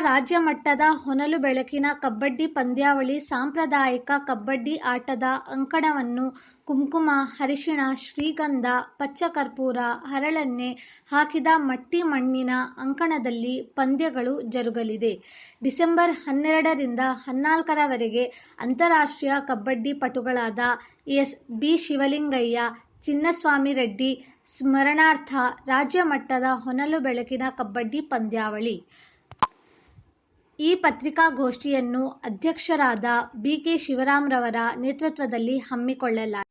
ರಾಜ್ಯ ಮಟ್ಟದ ಹೊನಲು ಬೆಳಕಿನ ಕಬಡ್ಡಿ ಪಂದ್ಯಾವಳಿ ಸಾಂಪ್ರದಾಯಿಕ ಕಬಡ್ಡಿ ಆಟದ ಅಂಕಣವನ್ನು ಕುಂಕುಮ, ಅರಿಶಿಣ, ಶ್ರೀಗಂಧ, ಪಚ್ಚಕರ್ಪೂರ, ಹರಳೆಣ್ಣೆ ಹಾಕಿದ ಮಟ್ಟಿ ಮಣ್ಣಿನ ಅಂಕಣದಲ್ಲಿ ಪಂದ್ಯಗಳು ಜರುಗಲಿದೆ. ಡಿಸೆಂಬರ್ ಹನ್ನೆರಡರಿಂದ ಹದಿನಾಲ್ಕರವರೆಗೆ ಅಂತಾರಾಷ್ಟ್ರೀಯ ಕಬಡ್ಡಿ ಪಟುಗಳಾದ ಎಸ್. ಬಿ. ಶಿವಲಿಂಗಯ್ಯ, ಚಿನ್ನಸ್ವಾಮಿ ರೆಡ್ಡಿ ಸ್ಮರಣಾರ್ಥ ರಾಜ್ಯ ಮಟ್ಟದ ಹೊನಲು ಬೆಳಕಿನ ಕಬಡ್ಡಿ ಪಂದ್ಯಾವಳಿ. ಈ ಪತ್ರಿಕಾಗೋಷ್ಠಿಯನ್ನು ಅಧ್ಯಕ್ಷರಾದ ಬಿಕೆ ಶಿವರಾಮ್ರವರ ನೇತೃತ್ವದಲ್ಲಿ ಹಮ್ಮಿಕೊಳ್ಳಲಾಗಿದೆ.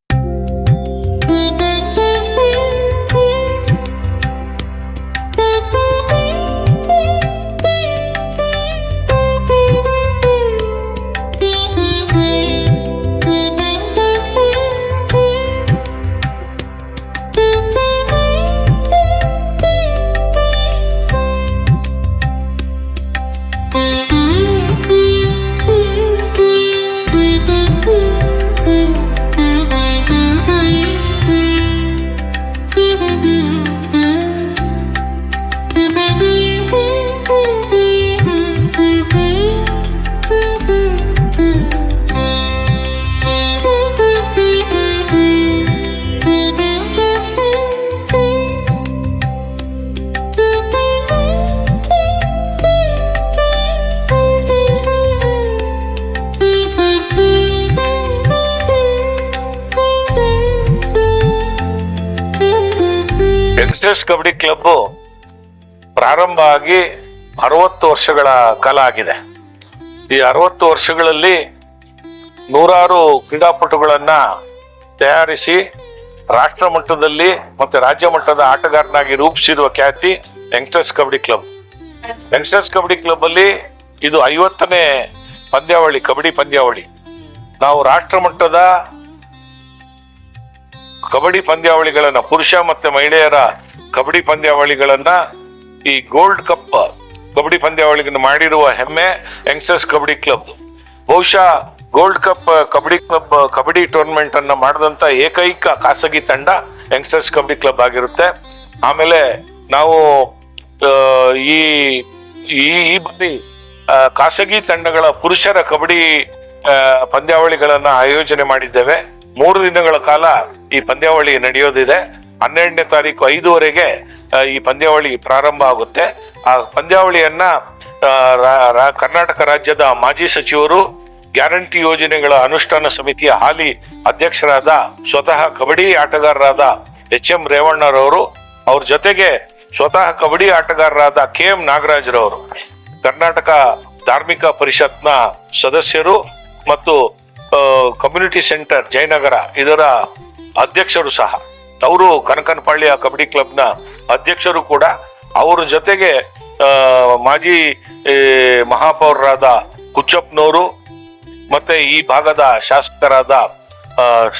ಕಬಡ್ಡಿ ಕ್ಲಬ್ ಪ್ರಾರಂಭ ಆಗಿ ಅರವತ್ತು ವರ್ಷಗಳ ಕಾಲ ಆಗಿದೆ. ಈ ಅರವತ್ತು ವರ್ಷಗಳಲ್ಲಿ ನೂರಾರು ಕ್ರೀಡಾಪಟುಗಳನ್ನು ತಯಾರಿಸಿ ರಾಷ್ಟ್ರ ಮಟ್ಟದಲ್ಲಿ ಮತ್ತೆ ರಾಜ್ಯ ಮಟ್ಟದ ಆಟಗಾರನಾಗಿ ರೂಪಿಸಿರುವ ಖ್ಯಾತಿ youngsters kabaddi club. Youngsters kabaddi club ಅಲ್ಲಿ ಇದು ಐವತ್ತನೇ ಪಂದ್ಯಾವಳಿ, ಕಬಡ್ಡಿ ಪಂದ್ಯಾವಳಿ. ನಾವು ರಾಷ್ಟ್ರ ಮಟ್ಟದ ಕಬಡ್ಡಿ ಪಂದ್ಯಾವಳಿಗಳನ್ನು ಪುರುಷ ಮತ್ತು ಮಹಿಳೆಯರ ಕಬಡ್ಡಿ ಪಂದ್ಯಾವಳಿಗಳನ್ನ ಈ ಗೋಲ್ಡ್ ಕಪ್ ಕಬಡ್ಡಿ ಪಂದ್ಯಾವಳಿಗಳನ್ನು ಮಾಡಿರುವ ಹೆಮ್ಮೆ ಯಂಗ್ಸ್ಟರ್ಸ್ ಕಬಡ್ಡಿ ಕ್ಲಬ್ ಬಹುಶಃ gold cup kabaddi club kabaddi tournament ಅನ್ನ ಮಾಡಿದಂತ ಏಕೈಕ ಖಾಸಗಿ ತಂಡ ಯಂಗ್ಸ್ಟರ್ಸ್ ಕಬಡ್ಡಿ ಕ್ಲಬ್ ಆಗಿರುತ್ತೆ. ಆಮೇಲೆ ನಾವು ಈ ಈ ಬಾರಿ ಖಾಸಗಿ ತಂಡಗಳ ಪುರುಷರ ಕಬಡ್ಡಿ ಪಂದ್ಯಾವಳಿಗಳನ್ನ ಆಯೋಜನೆ ಮಾಡಿದ್ದೇವೆ. ಮೂರು ದಿನಗಳ ಕಾಲ ಈ ಪಂದ್ಯಾವಳಿ ನಡೆಯೋದಿದೆ. ಹನ್ನೆರಡನೇ ತಾರೀಕು ಐದುವರೆಗೆ ಈ ಪಂದ್ಯಾವಳಿ ಪ್ರಾರಂಭ ಆಗುತ್ತೆ. ಆ ಪಂದ್ಯಾವಳಿಯನ್ನ ಕರ್ನಾಟಕ ರಾಜ್ಯದ ಮಾಜಿ ಸಚಿವರು, ಗ್ಯಾರಂಟಿ ಯೋಜನೆಗಳ ಅನುಷ್ಠಾನ ಸಮಿತಿಯ ಹಾಲಿ ಅಧ್ಯಕ್ಷರಾದ ಸ್ವತಃ ಕಬಡ್ಡಿ ಆಟಗಾರರಾದ ಎಚ್ ಎಂ ರೇವಣ್ಣರವರು, ಅವ್ರ ಜೊತೆಗೆ ಸ್ವತಃ ಕಬಡ್ಡಿ ಆಟಗಾರರಾದ ಕೆ ಎಂ ನಾಗರಾಜ್ರವರು, ಕರ್ನಾಟಕ ಧಾರ್ಮಿಕ ಪರಿಷತ್ನ ಸದಸ್ಯರು ಮತ್ತು ಕಮ್ಯುನಿಟಿ ಸೆಂಟರ್ ಜಯನಗರ, ಇದರ ಅಧ್ಯಕ್ಷರು ಸಹ. ಅವರು ಕನಕನಪಾಳ್ಯ ಕಬಡ್ಡಿ ಕ್ಲಬ್ನ ಅಧ್ಯಕ್ಷರು ಕೂಡ ಅವರ ಜೊತೆಗೆ ಮಾಜಿ ಮಹಾಪೌರರಾದ ಕುಚ್ಚಪ್ಪನವರು ಮತ್ತೆ ಈ ಭಾಗದ ಶಾಸಕರಾದ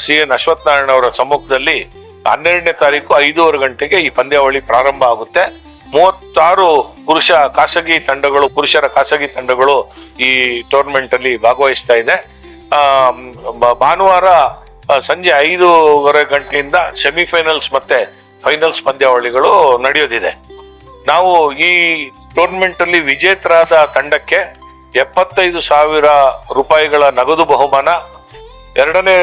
ಸಿ ಎನ್ ಅಶ್ವತ್ಥನಾರಾಯಣ ಅವರ ಸಮ್ಮುಖದಲ್ಲಿ ಹನ್ನೆರಡನೇ ತಾರೀಕು ಐದೂವರೆ ಗಂಟೆಗೆ ಈ ಪಂದ್ಯಾವಳಿ ಪ್ರಾರಂಭ ಆಗುತ್ತೆ. ಮೂವತ್ತಾರು ಪುರುಷ ಖಾಸಗಿ ತಂಡಗಳು, ಪುರುಷರ ಖಾಸಗಿ ತಂಡಗಳು ಈ ಟೂರ್ನಮೆಂಟ್ ಅಲ್ಲಿ ಭಾಗವಹಿಸ್ತಾ ಇದೆ. ಭಾನುವಾರ ಸಂಜೆ ಐದೂವರೆ ಗಂಟೆಯಿಂದ ಸೆಮಿಫೈನಲ್ಸ್ ಮತ್ತೆ ಫೈನಲ್ಸ್ ಪಂದ್ಯಾವಳಿಗಳು ನಡೆಯೋದಿದೆ. ನಾವು ಈ ಟೂರ್ನಮೆಂಟ್ ಅಲ್ಲಿ ವಿಜೇತರಾದ ತಂಡಕ್ಕೆ ಎಪ್ಪತ್ತೈದು ಸಾವಿರ ರೂಪಾಯಿಗಳ ನಗದು ಬಹುಮಾನ, ಎರಡನೇ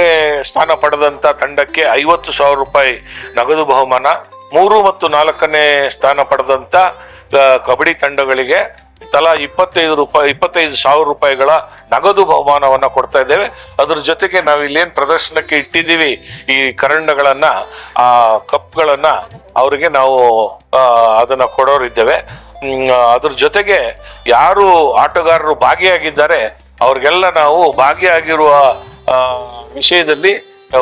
ಸ್ಥಾನ ಪಡೆದಂತ ತಂಡಕ್ಕೆ ಐವತ್ತು ಸಾವಿರ ರೂಪಾಯಿ ನಗದು ಬಹುಮಾನ, ಮೂರು ಮತ್ತು ನಾಲ್ಕನೇ ಸ್ಥಾನ ಪಡೆದಂತ ಕಬಡ್ಡಿ ತಂಡಗಳಿಗೆ ತಲಾ ಇಪ್ಪತ್ತೈದು ರೂಪಾಯಿ, ಇಪ್ಪತ್ತೈದು ಸಾವಿರ ರೂಪಾಯಿಗಳ ನಗದು ಬಹುಮಾನವನ್ನು ಕೊಡ್ತಾ ಇದ್ದೇವೆ. ಅದ್ರ ಜೊತೆಗೆ ನಾವು ಇಲ್ಲೇನ್ ಪ್ರದರ್ಶನಕ್ಕೆ ಇಟ್ಟಿದ್ದೀವಿ ಈ ಕರಂಡಗಳನ್ನು ಆ ಕಪ್ಗಳನ್ನು, ಅವರಿಗೆ ನಾವು ಅದನ್ನು ಕೊಡೋರಿದ್ದೇವೆ. ಅದ್ರ ಜೊತೆಗೆ ಯಾರು ಆಟಗಾರರು ಭಾಗಿಯಾಗಿದ್ದಾರೆ, ಅವ್ರಿಗೆಲ್ಲ ನಾವು ಭಾಗಿಯಾಗಿರುವ ವಿಷಯದಲ್ಲಿ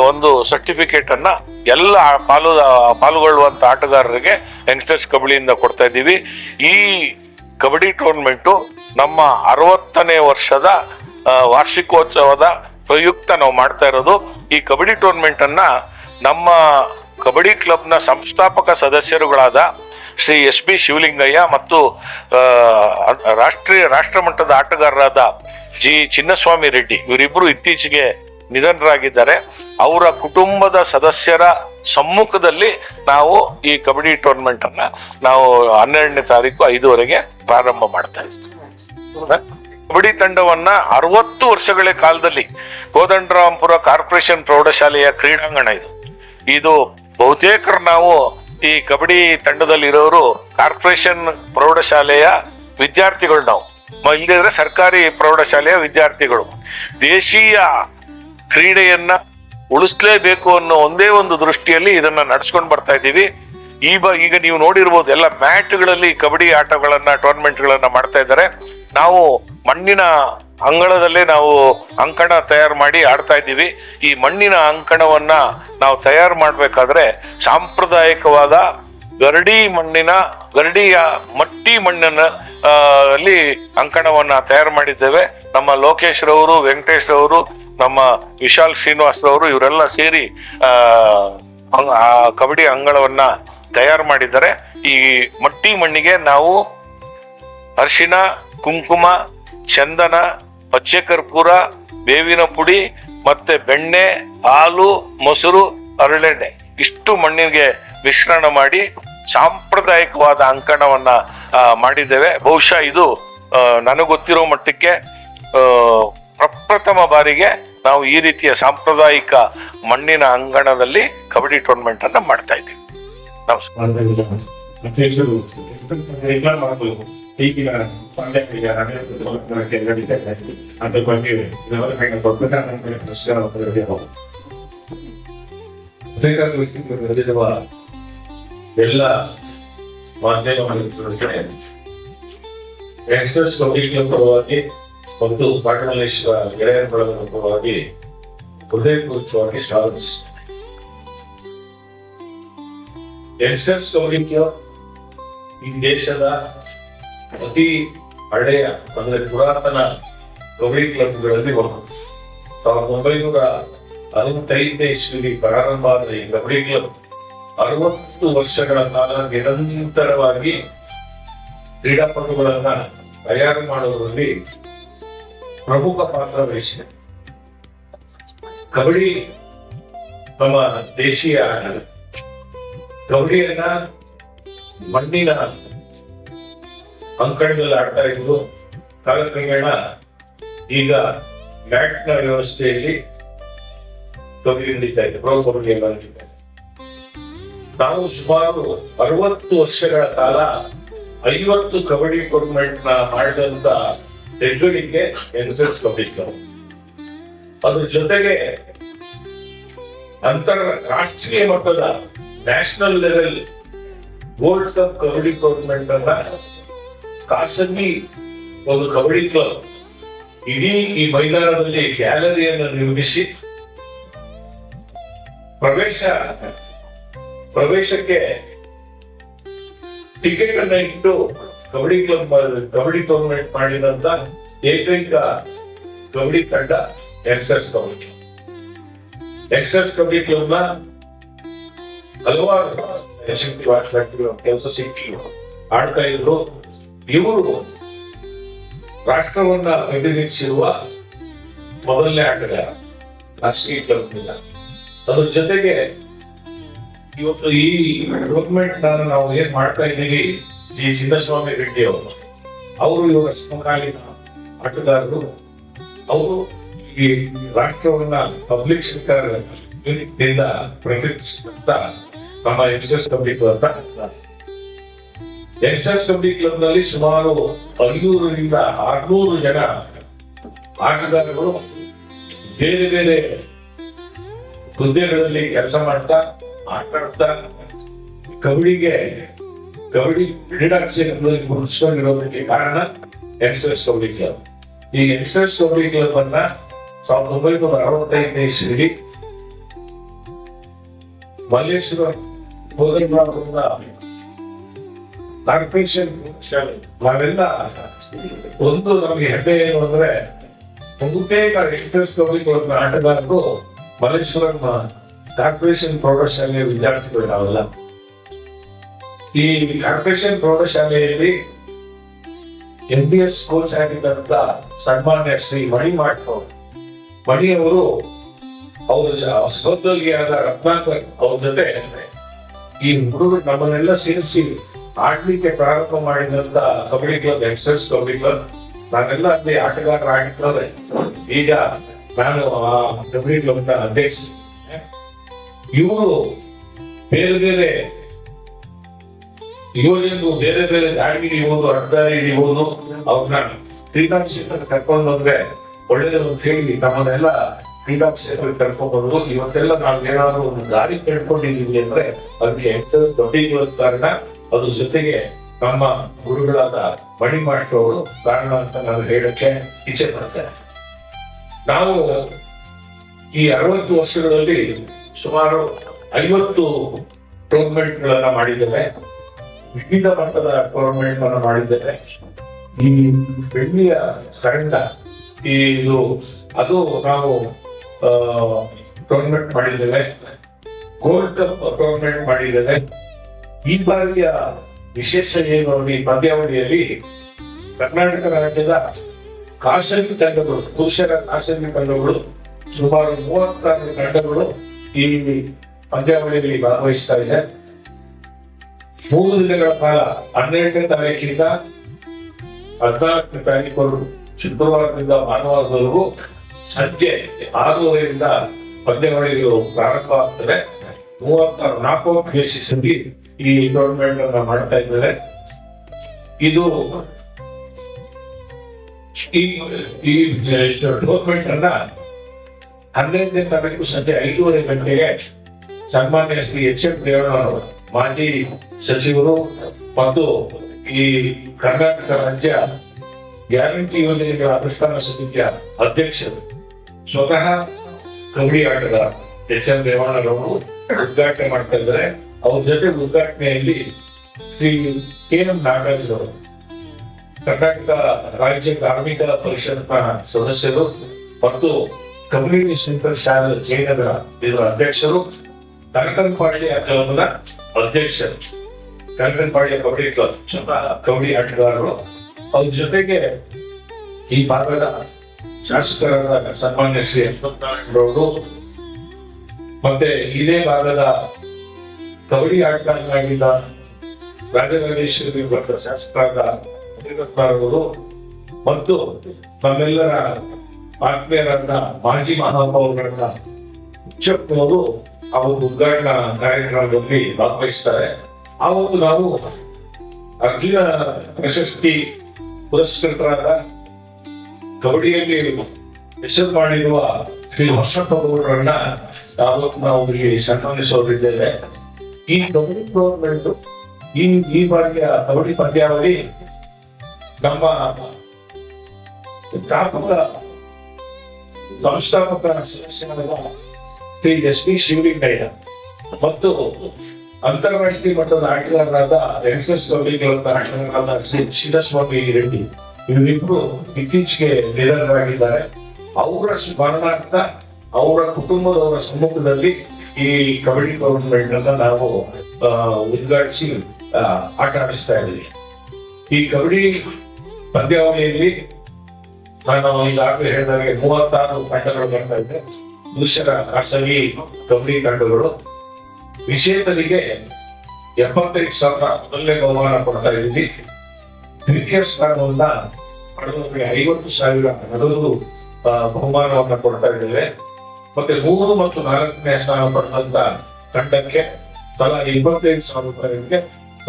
ಒಂದು ಸರ್ಟಿಫಿಕೇಟ್ ಅನ್ನ ಎಲ್ಲ ಪಾಲು, ಪಾಲ್ಗೊಳ್ಳುವಂತ ಆಟಗಾರರಿಗೆ ಯಂಗ್ಸ್ಟರ್ಸ್ ಕಬಡ್ಡಿಯಿಂದ ಕೊಡ್ತಾ ಇದ್ದೀವಿ. ಈ ಕಬಡ್ಡಿ ಟೂರ್ನಮೆಂಟು ನಮ್ಮ ಅರವತ್ತನೇ ವರ್ಷದ ವಾರ್ಷಿಕೋತ್ಸವದ ಪ್ರಯುಕ್ತ ನಾವು ಮಾಡ್ತಾ ಇರೋದು. ಈ ಕಬಡ್ಡಿ ಟೂರ್ನಮೆಂಟ್ ಅನ್ನ ನಮ್ಮ ಕಬಡ್ಡಿ ಕ್ಲಬ್ನ ಸಂಸ್ಥಾಪಕ ಸದಸ್ಯರುಗಳಾದ ಶ್ರೀ ಎಸ್ ಬಿ ಶಿವಲಿಂಗಯ್ಯ ಮತ್ತು ರಾಷ್ಟ್ರೀಯ ರಾಷ್ಟ್ರಮಟ್ಟದ ಆಟಗಾರರಾದ ಜಿ ಚಿನ್ನಸ್ವಾಮಿ ರೆಡ್ಡಿ ಇವರಿಬ್ಬರು ಇತ್ತೀಚೆಗೆ ನಿಧನರಾಗಿದ್ದಾರೆ. ಅವರ ಕುಟುಂಬದ ಸದಸ್ಯರ ಸಮ್ಮುಖದಲ್ಲಿ ನಾವು ಈ ಕಬಡ್ಡಿ ಟೂರ್ನಮೆಂಟ್ ಅನ್ನ ನಾವು ಹನ್ನೆರಡನೇ ತಾರೀಕು ಐದುವರೆಗೆ ಪ್ರಾರಂಭ ಮಾಡ್ತಾ ಇದ್ದೀವಿ. ಕಬಡ್ಡಿ ತಂಡವನ್ನ ಅರವತ್ತು ವರ್ಷಗಳ ಕಾಲದಲ್ಲಿ ಕೋದಂಡರಾಮಪುರ ಕಾರ್ಪೊರೇಷನ್ ಪ್ರೌಢಶಾಲೆಯ ಕ್ರೀಡಾಂಗಣ ಇದು. ಇದು ಬಹುತೇಕರು ನಾವು ಈ ಕಬಡ್ಡಿ ತಂಡದಲ್ಲಿ ಇರೋರು ಕಾರ್ಪೊರೇಷನ್ ಪ್ರೌಢಶಾಲೆಯ ವಿದ್ಯಾರ್ಥಿಗಳು ನಾವು. ಇಲ್ಲದಿದ್ರೆ ಸರ್ಕಾರಿ ಪ್ರೌಢಶಾಲೆಯ ವಿದ್ಯಾರ್ಥಿಗಳು. ದೇಶೀಯ ಕ್ರೀಡೆಯನ್ನ ಉಳಿಸ್ಲೇಬೇಕು ಅನ್ನೋ ಒಂದೇ ಒಂದು ದೃಷ್ಟಿಯಲ್ಲಿ ಇದನ್ನ ನಡೆಸ್ಕೊಂಡು ಬರ್ತಾ ಇದ್ದೀವಿ. ಈ ಬ, ಈಗ ನೀವು ನೋಡಿರ್ಬೋದು ಎಲ್ಲ ಮ್ಯಾಟ್ಗಳಲ್ಲಿ ಕಬಡ್ಡಿ ಆಟಗಳನ್ನ, ಟೂರ್ನಮೆಂಟ್ಗಳನ್ನ ಮಾಡ್ತಾ ಇದ್ದಾರೆ. ನಾವು ಮಣ್ಣಿನ ಅಂಗಳದಲ್ಲೇ ನಾವು ಅಂಕಣ ತಯಾರು ಮಾಡಿ ಆಡ್ತಾ ಇದ್ದೀವಿ. ಈ ಮಣ್ಣಿನ ಅಂಕಣವನ್ನ ನಾವು ತಯಾರು ಮಾಡಬೇಕಾದ್ರೆ ಸಾಂಪ್ರದಾಯಿಕವಾದ ಗರಡಿ ಮಣ್ಣಿನ, ಗರಡಿಯ ಮಟ್ಟಿ ಮಣ್ಣನ್ನ ಅಲ್ಲಿ ಅಂಕಣವನ್ನ ತಯಾರು ಮಾಡಿದ್ದೇವೆ. ನಮ್ಮ ಲೋಕೇಶ್ ರವರು, ವೆಂಕಟೇಶ್ ರವರು ನಮ್ಮ ವಿಶಾಲ್ ಶ್ರೀನಿವಾಸ್ ರವರು ಇವರೆಲ್ಲ ಸೇರಿ, ಆ ಕಬಡ್ಡಿ ಅಂಗಳವನ್ನ ತಯಾರು ಮಾಡಿದ್ದಾರೆ. ಈ ಮಟ್ಟಿ ಮಣ್ಣಿಗೆ ನಾವು ಅರಿಶಿಣ, ಕುಂಕುಮ, ಚಂದನ, ಪಚ್ಚೆ ಕರ್ಪೂರ, ಬೇವಿನ ಪುಡಿ ಮತ್ತೆ ಬೆಣ್ಣೆ, ಹಾಲು, ಮೊಸರು, ಅರಳೆಣ್ಣೆ ಇಷ್ಟು ಮಣ್ಣಿಗೆ ಮಿಶ್ರಣ ಮಾಡಿ ಸಾಂಪ್ರದಾಯಿಕವಾದ ಅಂಕಣವನ್ನ ಮಾಡಿದ್ದೇವೆ. ಬಹುಶಃ ಇದು ನನಗೊತ್ತಿರೋ ನನಗೆ ಗೊತ್ತಿರೋ ಮಟ್ಟಕ್ಕೆ ಪ್ರಪ್ರಥಮ ಬಾರಿಗೆ ನಾವು ಈ ರೀತಿಯ ಸಾಂಪ್ರದಾಯಿಕ ಮಣ್ಣಿನ ಅಂಗಣದಲ್ಲಿ ಕಬಡ್ಡಿ ಟೂರ್ನಮೆಂಟ್ ಅನ್ನ ಮಾಡ್ತಾ ಇದ್ದೀವಿ. ಎಲ್ಲ ಮಾಧ್ಯಮ ಮತ್ತು ಪಾಟಮಲ್ಲೇಶ್ವರ ಗೆಳೆಯರ ಬಳಗದ ಪರವಾಗಿ ಹೃದಯಪೂರ್ವಕವಾಗಿ ಸ್ವಾಗತಿಸಿ ಕಮಿಟಿಯ ಈ ದೇಶದ ಅತಿ ಹಳೆಯ ಅಂದ್ರೆ ಪುರಾತನ ಕಬಡ್ಡಿ ಕ್ಲಬ್ಗಳಲ್ಲಿ ಒಂದು. ಸಾವಿರದ ಒಂಬೈನೂರ ಅರವತ್ತೈದನೇ ಇಸ್ವಿಲಿ ಪ್ರಾರಂಭ ಆದ ಈ ಕಬಡ್ಡಿ ಕ್ಲಬ್ ಅರವತ್ತು ವರ್ಷಗಳ ಕಾಲ ನಿರಂತರವಾಗಿ ಕ್ರೀಡಾಪಟುಗಳನ್ನ ತಯಾರು ಮಾಡುವುದರಲ್ಲಿ ಪ್ರಮುಖ ಪಾತ್ರ ವಹಿಸಿದೆ. ಕಬಡ್ಡಿ ನಮ್ಮ ದೇಶೀಯ ಕಬಡ್ಡಿಯನ್ನ ಮಣ್ಣಿನ ಅಂಕಣದಲ್ಲಿ ಆಡ್ತಾ ಇದ್ದು ಕಾಲಕ್ರಮೇಣ ಈಗ ಮ್ಯಾಟ್ನ ವ್ಯವಸ್ಥೆಯಲ್ಲಿ ಕಬಡ್ಡಿ ನಡೀತಾ ಇದೆ. ಪ್ರೋ ಕಬಡ್ಡಿ ಇದೆ. ನಾವು ಸುಮಾರು ಅರವತ್ತು ವರ್ಷಗಳ ಕಾಲ ಐವತ್ತು ಕಬಡ್ಡಿ ಟೂರ್ನಮೆಂಟ್ನ ಮಾಡಿದಂತ ಎನ್ಸೆಸ್ ನಾವು ಅದ್ರ ಜೊತೆಗೆ ಅಂತಾರಾಷ್ಟ್ರೀಯ ಮಟ್ಟದ national level gold cup kabaddi tournament ಅನ್ನ ಖಾಸಗಿ ಒಂದು ಕಬಡ್ಡಿ ಕ್ಲಬ್ ಇಡೀ ಈ ಮೈದಾನದಲ್ಲಿ ಗ್ಯಾಲರಿಯನ್ನು ನಿರ್ಮಿಸಿ ಪ್ರವೇಶ ಪ್ರವೇಶಕ್ಕೆ ಟಿಕೆಟ್ ಅನ್ನ ಇಟ್ಟು ಕಬಡ್ಡಿ ಕ್ಲಬ್ ಕಬಡ್ಡಿ ಟೂರ್ನಮೆಂಟ್ ಮಾಡಿದಂತ ಏಕೈಕ ಕಬಡ್ಡಿ ತಂಡ ಯಂಗ್ಸ್ಟರ್ಸ್ ಕಬಡ್ಡಿ ಯಂಗ್ಸ್ಟರ್ಸ್ ಕಬಡ್ಡಿ ಕ್ಲಬ್ನ ಹಲವಾರು ಕೆಲಸ ಸಿಕ್ಕಿ ಆಡ್ತಾ ಇದ್ರು. ಇವರು ರಾಷ್ಟ್ರವನ್ನ ಪ್ರತಿನಿಧಿಸಿರುವ ಮೊದಲನೇ ಆಟಗಾರ ರಾಷ್ಟ್ರೀಯ ಕ್ಲಬ್ನಿಂದ. ಅದ್ರ ಜೊತೆಗೆ ಇವತ್ತು ಈ ಟೂರ್ನಮೆಂಟ್ ನಾವು ಏನ್ ಮಾಡ್ತಾ ಇದ್ದೀವಿ? ಜಿ ಚಿನ್ನಸ್ವಾಮಿ ರೆಡ್ಡಿ ಅವರು ಅವರು ಇವರ ಸಮಕಾಲೀನ ಆಟಗಾರರು. ಅವರು ಈ ರಾಷ್ಟ್ರವನ್ನ ಪಬ್ಲಿಕ್ ಸೆಕ್ಟರ್ ಯೂನಿಟ್ನಿಂದ ಪ್ರತಿನಿಧಿಸಿದಂತ ನಮ್ಮ youngsters kabaddi club youngsters kabaddi ಕ್ಲಬ್ನಲ್ಲಿ ಸುಮಾರು ಐನೂರರಿಂದ ಆರ್ನೂರು ಜನ ಆಟಗಾರರು ಬೇರೆ ಬೇರೆ ಹುದ್ದೆಗಳಲ್ಲಿ ಕೆಲಸ ಮಾಡ್ತಾ, ಆಟ ಆಡ್ತಾ, ಕಬಡ್ಡಿಗೆ ಕಬಡ್ಡಿ ಕ್ರೀಡಾ ಕ್ಷೇತ್ರದಲ್ಲಿ ಗುರುತಿಸಿಕೊಂಡಿರೋದಕ್ಕೆ ಕಾರಣ ಯಂಗ್ಸ್ಟರ್ಸ್ ಕಬಡ್ಡಿ ಕ್ಲಬ್ ಈ ಯಂಗ್ಸ್ಟರ್ಸ್ ಕಬಡ್ಡಿ ಕ್ಲಬ್ ಅನ್ನ ಸಾವಿರದ ಒಂಬೈನೂರ ಅರವತ್ತೈದನೇ ಇಸ್ವಿಲಿ ಮಲ್ಲೇಶ್ವರ ಕಾರ್ಪೊರೇಷನ್ ನಾವೆಲ್ಲ ಒಂದು ನಮಗೆ ಹೆಮ್ಮೆ ಏನು ಅಂದ್ರೆ ಬಹುತೇಕ ಯಂಗ್ಸ್ಟರ್ಸ್ ಕಬಡ್ಡಿ ಕ್ಲಬ್ ಆಟಗಾರರು ಮಲ್ಲೇಶ್ವರಂ ಕಾರ್ಪೊರೇಷನ್ ಪ್ರೌಢಶಾಲೆಯ ವಿದ್ಯಾರ್ಥಿಗಳು ನಾವೆಲ್ಲ. ಈ ಕಾರ್ಪೊರೇಷನ್ ಪ್ರೌಢಶಾಲೆಯಲ್ಲಿ ಎಂ ಬಿ ಎಸ್ ಕೋಚ್ ಆಗಿದ್ದಂತ ಸನ್ಮಾನ್ಯ ಶ್ರೀ ಮಣಿ ಮಾಡ್ಕೋ ಮಣಿ ಅವರು ಅವ್ರ ಸಹೋದ್ಯೋಗಿಯಾದ ರತ್ನಾಕರ್ ಅವ್ರ ಜೊತೆ ಈ ಹುಡುಗರು ನಮ್ಮನ್ನೆಲ್ಲ ಸೇರಿಸಿ ಆಡ್ಲಿಕ್ಕೆ ಪ್ರಾರಂಭ ಮಾಡಿದಂತ kabaddi club youngsters kabaddi club ನಾನೆಲ್ಲ ಅಲ್ಲಿ ಆಟಗಾರರಾಗಿದ್ದಾರೆ ಈಗ ನಾನು ಆ ಕಬಡ್ಡಿ ಕ್ಲಬ್ನ ಅಧ್ಯಕ್ಷ. ಇವರು ಬೇರೆ ಬೇರೆ ಯೋಜನೆ ಬೇರೆ ಬೇರೆ ದಾರಿಗಳು ಇರ್ಬೋದು ಅಡ್ಡದಾರಿ ಇರ್ಬೋದು ಅವ್ರನ್ನ ಕ್ರೀಡಾ ಕ್ಷೇತ್ರಕ್ಕೆ ಕರ್ಕೊಂಡು ಬಂದ್ರೆ ಒಳ್ಳೇದು ಅಂತ ಹೇಳಿ ನಮ್ಮನ್ನೆಲ್ಲ ಕ್ರೀಡಾ ಕ್ಷೇತ್ರಕ್ಕೆ ಕರ್ಕೊಂಡು ಬಂದ್ರು. ಇವತ್ತೆಲ್ಲ ನಾವು ಏನಾದ್ರು ಒಂದು ದಾರಿ ಕಳ್ಕೊಂಡಿದೀವಿ ಅಂದ್ರೆ ಅದಕ್ಕೆ ಹೆಚ್ಚು ದೊಡ್ಡ ಕಾರಣ, ಅದ್ರ ಜೊತೆಗೆ ನಮ್ಮ ಗುರುಗಳಾದ ಮಣಿ ಅವರು ಕಾರಣ ಅಂತ ನಾನು ಹೇಳಕ್ಕೆ ಇಚ್ಛೆ ಪಡ್ತೇನೆ. ನಾವು ಈ ಅರವತ್ತು ವರ್ಷಗಳಲ್ಲಿ ಸುಮಾರು ಐವತ್ತು ಟೂರ್ನಮೆಂಟ್ ಗಳನ್ನ ಮಾಡಿದ್ದೇವೆ. ವಿವಿಧ ಮಟ್ಟದ ಟೂರ್ನಮೆಂಟ್ ಅನ್ನು ಮಾಡಿದ್ದೇವೆ. ಈ ಬೆಳ್ಳಿಯ ಈ ಇದು, ಅದು ನಾವು ಟೂರ್ನಮೆಂಟ್ ಮಾಡಿದ್ದೇವೆ. ಗೋಲ್ಡ್ ಕಪ್ ಟೂರ್ನಮೆಂಟ್ ಮಾಡಿದ್ದೇವೆ. ಈ ಬಾರಿಯ ವಿಶೇಷ ಏನು ಈ ಪಂದ್ಯಾವಳಿಯಲ್ಲಿ ಕರ್ನಾಟಕ ರಾಜ್ಯದ ಖಾಸಗಿ ತಂಡಗಳು, ಪುರುಷರ ಖಾಸಗಿ ತಂಡಗಳು ಸುಮಾರು ಮೂವತ್ತಾರು ತಂಡಗಳು ಈ ಪಂದ್ಯಾವಳಿಯಲ್ಲಿ ಭಾಗವಹಿಸ್ತಾ ಇದೆ. ಮೂರು ದಿನಗಳ ಕಾಲ ಹನ್ನೆರಡನೇ ತಾರೀಕಿಂದ ಹದಿನಾಲ್ಕನೇ ತಾರೀಕು ಶುಕ್ರವಾರದಿಂದ ಭಾನುವಾರದವರೆಗೂ ಸಂಜೆ ಆರೂವರೆಯಿಂದ ಪಂದ್ಯಾವಳಿಗಳು ಪ್ರಾರಂಭ ಆಗ್ತದೆ ಮೂವತ್ತಾರು ನಾಲ್ಕು ಬೇಸಿಸಲ್ಲಿ ಈ ಟೂರ್ನಮೆಂಟ್ ಅನ್ನ ಮಾಡ್ತಾ ಇದ್ದಾರೆ. ಇದು ಈ ಟೂರ್ನಮೆಂಟ್ ಅನ್ನ ಹನ್ನೆರಡನೇ ತಾರೀಕು ಸಂಜೆ ಐದೂವರೆ ಗಂಟೆಗೆ ಸನ್ಮಾನ್ಯ ಶ್ರೀ ಎಚ್ ಎಂ ರೇವಣ್ಣವರು ಮಾಜಿ ಸಚಿವರು ಮತ್ತು ಈ ಕರ್ನಾಟಕ ರಾಜ್ಯ ಗ್ಯಾರಂಟಿ ಯೋಜನೆಗಳ ಅನುಷ್ಠಾನ ಸಮಿತಿಯ ಅಧ್ಯಕ್ಷರು, ಸ್ವತಃ ಕಬಡ್ಡಿ ಆಟದ ಎಚ್ ಎಂ ರೇವಣ್ಣರವರು ಉದ್ಘಾಟನೆ ಮಾಡ್ತಾ ಇದ್ದಾರೆ. ಅವ್ರ ಜೊತೆ ಉದ್ಘಾಟನೆಯಲ್ಲಿ ಶ್ರೀ ಕೆ ಎಂ ಕರ್ನಾಟಕ ರಾಜ್ಯ ಕಾರ್ಮಿಕ ಪರಿಷತ್ನ ಸದಸ್ಯರು ಮತ್ತು ಕಮ್ಯುನಿಟಿ ಸೆಂಟರ್ ಶಾಲೆ ಜಯನಗರ ಇದರ ಅಧ್ಯಕ್ಷರು ಕನಕನಪಾಳ್ಯ ಕ್ಲಬ್ನ ಅಧ್ಯಕ್ಷರು ಕನಕನಪಾಳ್ಯ ಕಬಡ್ಡಿ ಕ್ಲಬ್ ಕಬಡ್ಡಿ ಆಟಗಾರರು, ಅವ್ರ ಜೊತೆಗೆ ಈ ಭಾಗದ ಶಾಸಕರಾದ ಸನ್ಮಾನ್ಯ ಶ್ರೀ ಅಶ್ವತ್ಥನಾರಾಯಣರವರು ಮತ್ತೆ ಇದೇ ಭಾಗದ ಕಬಡ್ಡಿ ಆಟಗಾರನಾಗಿದ್ದ ರಾಜರಾಜೇಶ್ವರಿ ಮತ್ತು ಶಾಸಕರಾದ ಅವರು ಮತ್ತು ನಮ್ಮೆಲ್ಲರ ಆತ್ಮೀಯರಾದ ಮಾಜಿ ಮಹಾಪೌರರಾದ ಉಚ್ಚಪ್ಪನವರು ಅವರು ಉದ್ಘಾಟನಾ ಕಾರ್ಯಕ್ರಮದಲ್ಲಿ ಭಾಗವಹಿಸ್ತಾರೆ. ಆವತ್ತು ನಾವು ಅರ್ಜುನ ಪ್ರಶಸ್ತಿ ಪುರಸ್ಕೃತರಾದ ಕಬಡ್ಡಿಯಲ್ಲಿ ಹೆಸರು ಮಾಡಿರುವ ಶ್ರೀ ಹೊಸಪ್ಪಗೌಡರನ್ನ ಅವತ್ತು ನಾವು ಇಲ್ಲಿ ಸನ್ಮಾನಿಸೋರಿದ್ದೇವೆ ಈ ಕಬಡ್ಡಿ ಟೂರ್ನಮೆಂಟ್ ಈ ಈ ಬಾರಿಯ ಕಬಡ್ಡಿ ಪಂದ್ಯಾವಳಿ ನಮ್ಮ ಸ್ಥಾಪಕ ಸಂಸ್ಥಾಪಕ ಸದಸ್ಯರಾದ ಶ್ರೀ ಎಸ್ ಪಿ ಶಿವಲಿಂಗಯ್ಯ ಮತ್ತು ಅಂತಾರಾಷ್ಟ್ರೀಯ ಮಟ್ಟದ ಆಟಗಾರರಾದ ಎಸ್ ಎಸ್ ಆಟಗಾರರಾದ ಶ್ರೀ ಶಿವಸ್ವಾಮಿ ರೆಡ್ಡಿ ಇವರಿಬ್ರು ಇತ್ತೀಚೆಗೆ ನಿಧನರಾಗಿದ್ದಾರೆ ಅವರ ಸ್ಮರಣಾರ್ಥ, ಅವರ ಕುಟುಂಬದವರ ಸಮ್ಮುಖದಲ್ಲಿ ಈ ಕಬಡ್ಡಿ ಟೂರ್ನಮೆಂಟ್ ಅನ್ನ ನಾವು ಉದ್ಘಾಟಿಸಿ ಆಟ ಆಡಿಸ್ತಾ ಇದ್ದೀವಿ. ಈ ಕಬಡ್ಡಿ ಪಂದ್ಯಾವಳಿಯಲ್ಲಿ ನಾನು ಈಗಾಗಲೇ ಹೇಳಿದಾಗೆ ಮೂವತ್ತಾರು ತಂಡಗಳು ಬರ್ತಾ ಇದೆ. ಪುರುಷರ ಖಾಸಗಿ ಕಂಬಿ ತಂಡಗಳು ವಿಜೇತರಿಗೆ ಎಪ್ಪತ್ತೈದು ಸಾವಿರ ಮೊದಲನೇ ಬಹುಮಾನ ಕೊಡ್ತಾ ಇದ್ದೀವಿ. ದ್ವಿತೀಯ ಸ್ಥಾನವನ್ನ ಪಡೆದವರಿಗೆ ಐವತ್ತು ಸಾವಿರ ನಗದು ಬಹುಮಾನವನ್ನ ಕೊಡ್ತಾ ಇದ್ದೇವೆ. ಮತ್ತೆ ಮೂರು ಮತ್ತು ನಾಲ್ಕನೇ ಸ್ಥಾನ ಪಡೆದಂತ ತಂಡಕ್ಕೆ ತಲಾ ಇಪ್ಪತ್ತೈದು ಸಾವಿರ ರೂಪಾಯಿಗೆ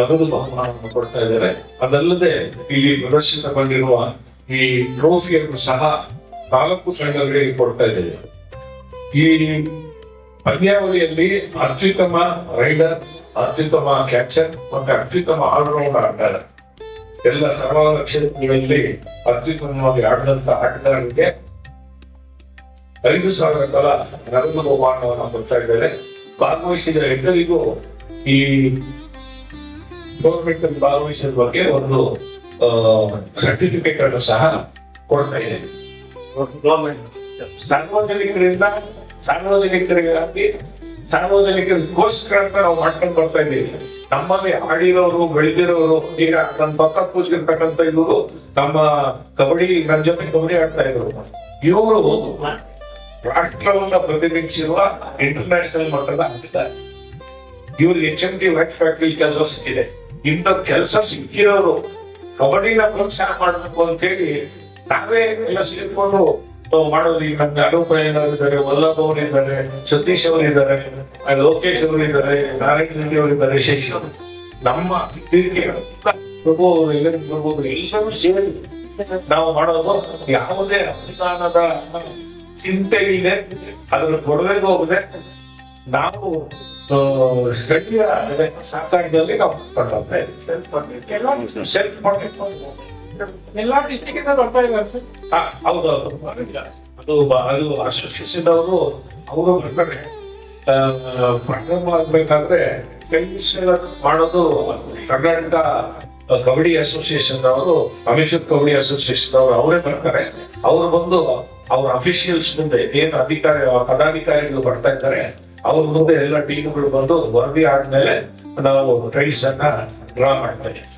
ನಗದು ಬಹುಮಾನವನ್ನು ಕೊಡ್ತಾ ಇದ್ದಾರೆ ಅದಲ್ಲದೆ ಇಲ್ಲಿ ಪ್ರದರ್ಶಿತಗೊಂಡಿರುವ ಈ ಟ್ರೋಫಿಯನ್ನು ಸಹ ನಾಲ್ಕು ತಂಡಗಳಿಗೆ ಕೊಡ್ತಾ ಇದ್ದೇವೆ. ಈ ಪಂದ್ಯಾವಳಿಯಲ್ಲಿ ಅತ್ಯುತ್ತಮ ರೈಡರ್, ಅತ್ಯುತ್ತಮ ಕ್ಯಾಪ್ಚರ್ ಮತ್ತೆ ಅತ್ಯುತ್ತಮ ಆಲ್ರೌಂಡ್ ಆಡ್ತಾರೆ ಎಲ್ಲ ಸರ್ವಾಂಗ ಕ್ಷೇತ್ರಗಳಲ್ಲಿ ಅತ್ಯುತ್ತಮವಾಗಿ ಆಡಿದಂತ ಆಟಗಾರರಿಗೆ ಐದು ಸಾವಿರ ಕಾಲ ನಗದು ಬಹುಮಾನವನ್ನು ಕೊಡ್ತಾ ಇದ್ದಾರೆ. ಭಾಗವಹಿಸಿದ ಎಲ್ಲರಿಗೂ ಈ ಗೌರ್ಮೆಂಟ್ ಅಲ್ಲಿ ಭಾಗವಹಿಸಿದ ಬಗ್ಗೆ ಒಂದು ಸರ್ಟಿಫಿಕೇಟ್ ಅನ್ನು ಸಹ ಕೊಡ್ತಾ ಇದೆ ಸಾರ್ವಜನಿಕರಿಂದ ಸಾರ್ವಜನಿಕರಿಗಾಗಿ ಸಾರ್ವಜನಿಕರಿಗೋಸ್ಕರ ನಾವು ಮಾಡ್ಕೊಂಡು ಬರ್ತಾ ಇದ್ದೀವಿ. ನಮ್ಮಲ್ಲಿ ಆಡಿರೋರು ಬೆಳೆದಿರೋರು, ಈಗ ನಮ್ಮ ಪಕ್ಕ ಕೂತಿರ್ತಕ್ಕಂಥ ಇವರು ನಮ್ಮ ಕಬಡ್ಡಿ ನನ್ನ ಜೊತೆ ಕಬಡ್ಡಿ ಆಡ್ತಾ ಇದ್ರು. ಇವರು ರಾಷ್ಟ್ರವನ್ನ ಪ್ರತಿನಿಧಿಸಿರುವ ಇಂಟರ್ನ್ಯಾಷನಲ್ ಮಟ್ಟದ ಆಡ್ತಾರೆ. ಇವ್ರಿಗೆ H M T white factory ಕೆಲಸ ಸಿಕ್ಕಿದೆ. ಇಂಥ ಕೆಲಸ ಸಿಕ್ಕಿರೋರು ಕಬಡ್ಡಿನ ಪ್ರೋತ್ಸಾಹ ಮಾಡಬೇಕು ಅಂತ ಹೇಳಿ ನಾವೇ ಎಲ್ಲ ಸೇರ್ಕೊಂಡು ಮಾಡೋದು ಈಗ ಅನೂಪ ಇದ್ದಾರೆ ವಲ್ಲಭ ಅವರು ಇದ್ದಾರೆ ಸತೀಶ್ ಅವರು ಇದ್ದಾರೆ ಆ ಲೋಕೇಶ್ ಅವರು ಇದ್ದಾರೆ ನಾರಾಯಣ ರೆಡ್ಡಿ ಅವರು ಇದ್ದಾರೆ ಶಶಿ ಅವರು. ನಮ್ಮ ಅವರು ಎಲ್ಲರೂ ಸೇರಿ ನಾವು ಮಾಡೋದು ಯಾವುದೇ ಅನುದಾನದ ಚಿಂತೆ ಇದೆ ಅದನ್ನು ಕೊಡಬೇಕು ಹೋಗಿದೆ ನಾವು ಸ್ಥಳೀಯ ಸಾಕಾಣಿಕೆಯಲ್ಲಿ ನಾವು ಸೆಲ್ಫ್ ಸೆಲ್ಫ್ ಎಲ್ಲಾ ಡಿಸ್ಟಿಕ್ ಇಂದ ಬರ್ತಾ ಇದ್ದಾರೆ ಸರ್. ಹೌದೌದು ಅದು ಅದು ಅಸೋಸಿಯೇಷನ್ದವರು ಅವರು ಬರ್ತಾರೆ. ಪ್ರಾರಂಭ ಆಗ್ಬೇಕಾದ್ರೆ ಟೆನ್ನಿಸ್ ಮಾಡೋದು ಕರ್ನಾಟಕ ಕಬಡ್ಡಿ ಅಸೋಸಿಯೇಷನ್ ಅವರು ಅಮೇಚೂರ್ ಕಬಡ್ಡಿ ಅಸೋಸಿಯೇಷನ್ ಅವರು ಅವರೇ ಬರ್ತಾರೆ. ಅವ್ರು ಬಂದು ಅವ್ರ ಅಫಿಷಿಯಲ್ಸ್ ಮುಂದೆ ಏನು ಅಧಿಕಾರಿ, ಪದಾಧಿಕಾರಿಗಳು ಬರ್ತಾ ಇದ್ದಾರೆ, ಅವ್ರ ಮುಂದೆ ಎಲ್ಲ ಟೀಮ್ಗಳು ಬಂದು ವರದಿ ಆದ್ಮೇಲೆ ನಾವು ಪ್ರೈಸ್ ಅನ್ನ ಡ್ರಾ ಮಾಡ್ತಾ ಇದ್ದೀವಿ.